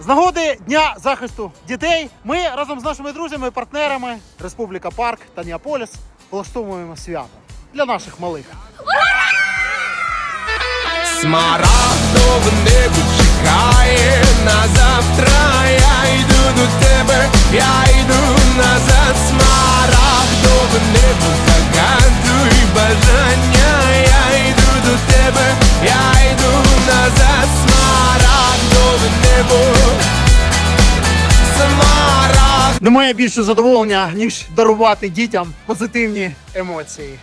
З нагоди Дня захисту дітей ми разом з нашими друзями, і партнерами Республіка Парк та Ніаполіс влаштовуємо свято для наших малих. Смарагдове Немає більше задоволення, ніж дарувати дітям позитивні емоції.